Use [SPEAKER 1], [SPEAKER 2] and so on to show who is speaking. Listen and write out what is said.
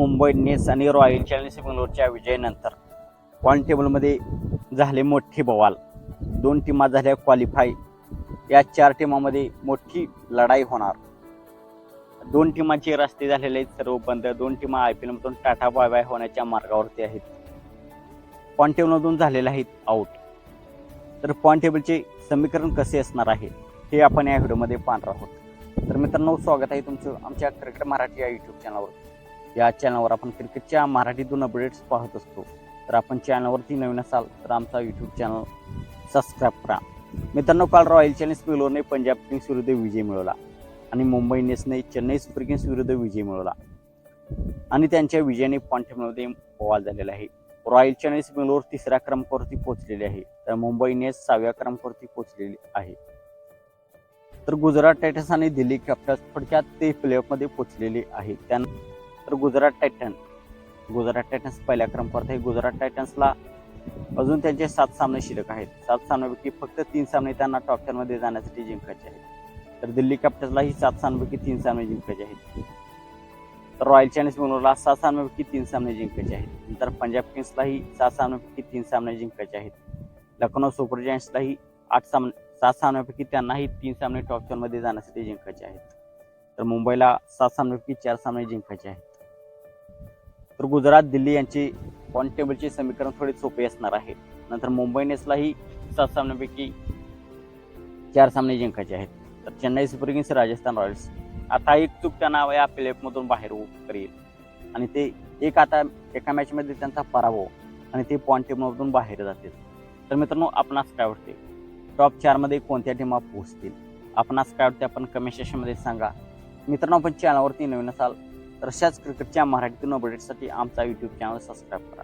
[SPEAKER 1] Mumbai Indians आणि royal challengers बंगलोरच्या विजयानंतर पॉईंट टेबलमध्ये झाले मोठे बवाल. दोन टीमा झाल्या क्वालिफाय या चार टीमामध्ये मोठी लढाई होणार. दोन टीमांचे रस्ते झालेले आहेत सर्व बंद. दोन टीमा आय पी एलमधून टाटा बाय बाय होण्याच्या मार्गावरती आहेत. पॉईंट टेबलमधून झालेले आहेत आऊट तर पॉईंट टेबलचे समीकरण कसे असणार आहे हे आपण या व्हिडिओमध्ये पाहणार आहोत. तर मित्रांनो स्वागत आहे तुमचं आमच्या क्रिकेट मराठी या यूट्यूब चॅनलवर या चॅनलवर आपण क्रिकेटच्या मराठीतून अपडेट्स पाहत असतो. तर आपण चॅनलवरती नवीन असाल तर आमचा यूट्यूब चॅनल सबस्क्राईब करा. मित्रांनो काल रॉयल चॅलेंज बेंगलोरने पंजाब किंग्स विरुद्ध विजय मिळवला आणि मुंबई इंडियन्सने चेन्नई सुपर किंग्स विरुद्ध विजय मिळवला. आणि त्यांच्या विजयाने पॉईंटमध्ये बवाल झालेला आहे. रॉयल चॅलेंज बेंगलोर तिसऱ्या क्रमांकावरती पोहोचलेले आहे. तर मुंबई इंडियन्स सहाव्या क्रमांकावरती पोहोचलेली आहे. तर गुजरात टायटन्स आणि दिल्ली कॅपिटल्स थोडक्यात ते प्लेऑफमध्ये पोहोचलेले आहे. त्यानंतर तर गुजरात टायटन. गुजरात टायटन्स पहिल्या क्रमांकावर आहे. गुजरात टायटन्सला अजून त्यांचे सात सामने शिल्लक आहेत. सात सामन्यापैकी फक्त तीन सामने त्यांना टॉप टेनमध्ये जाण्यासाठी जिंकायचे आहेत. तर दिल्ली कॅपिटल्सलाही सात सामन्यापैकी तीन सामने जिंकायचे आहेत. तर रॉयल चॅलेंज बेंगलोरला सहा सामन्यापैकी तीन सामने जिंकायचे आहेत. नंतर पंजाब किंग्सलाही सहा सामन्यापैकी तीन सामने जिंकायचे आहेत. लखनौ सुपर जायंट्सलाही आठ सामने सात सामन्यापैकी त्यांनाही तीन सामने टॉप टेनमध्ये जाण्यासाठी जिंकायचे आहेत. तर मुंबईला सात सामन्यापैकी चार सामने जिंकायचे आहेत. तर गुजरात दिल्ली यांची पॉईंट टेबलचे समीकरण थोडे सोपे असणार आहे. नंतर मुंबई इंडियन्सलाही सात सामन्यापैकी चार सामने जिंकायचे आहेत. तर Chennai Super Kings Rajasthan Royals आता एक चूक त्यांना या प्लेऑफमधून बाहेर हो- करेल. आणि ते एक आता एका मॅचमध्ये त्यांचा पराभव आणि ते पॉईंट टेबलमधून बाहेर जातील. तर मित्रांनो आपणास काय वाटते? टॉप चारमध्ये कोणत्या टीमा पोहोचतील? आपणास काय वाटते? आपण कमेंट सेक्शनमध्ये सांगा. मित्रांनो आपण चॅनलवरती नवीन असाल तर अशाच क्रिकेटच्या मराठीतून अपडेटसाठी आमचा यूट्यूब चॅनल सबस्क्राईब करा.